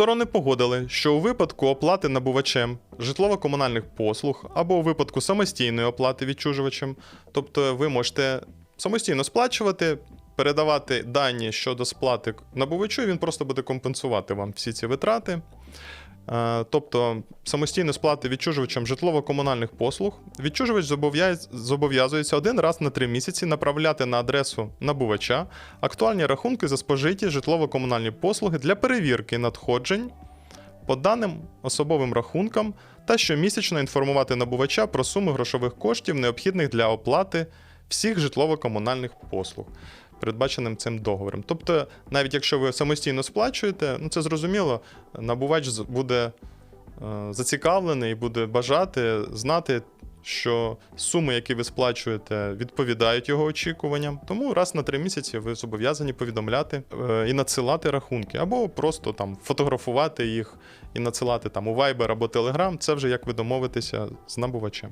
Сторони погодили, що у випадку оплати набувачем житлово-комунальних послуг або у випадку самостійної оплати відчужувачем, тобто ви можете самостійно сплачувати, передавати дані щодо сплати набувачу, і він просто буде компенсувати вам всі ці витрати. Е, Тобто самостійно сплати відчужувачем житлово-комунальних послуг. Відчужувач зобов'язується один раз на три місяці направляти на адресу набувача актуальні рахунки за спожиті житлово-комунальні послуги для перевірки надходжень по даним особовим рахункам та щомісячно інформувати набувача про суму грошових коштів, необхідних для оплати всіх житлово-комунальних послуг, передбаченим цим договором. Тобто, навіть якщо ви самостійно сплачуєте, ну це зрозуміло, набувач буде е, зацікавлений і буде бажати знати, що суми, які ви сплачуєте, відповідають його очікуванням. Тому раз на три місяці ви зобов'язані повідомляти е, і надсилати рахунки, або просто там фотографувати їх і надсилати там у Viber або Telegram. Це вже як ви домовитеся з набувачем.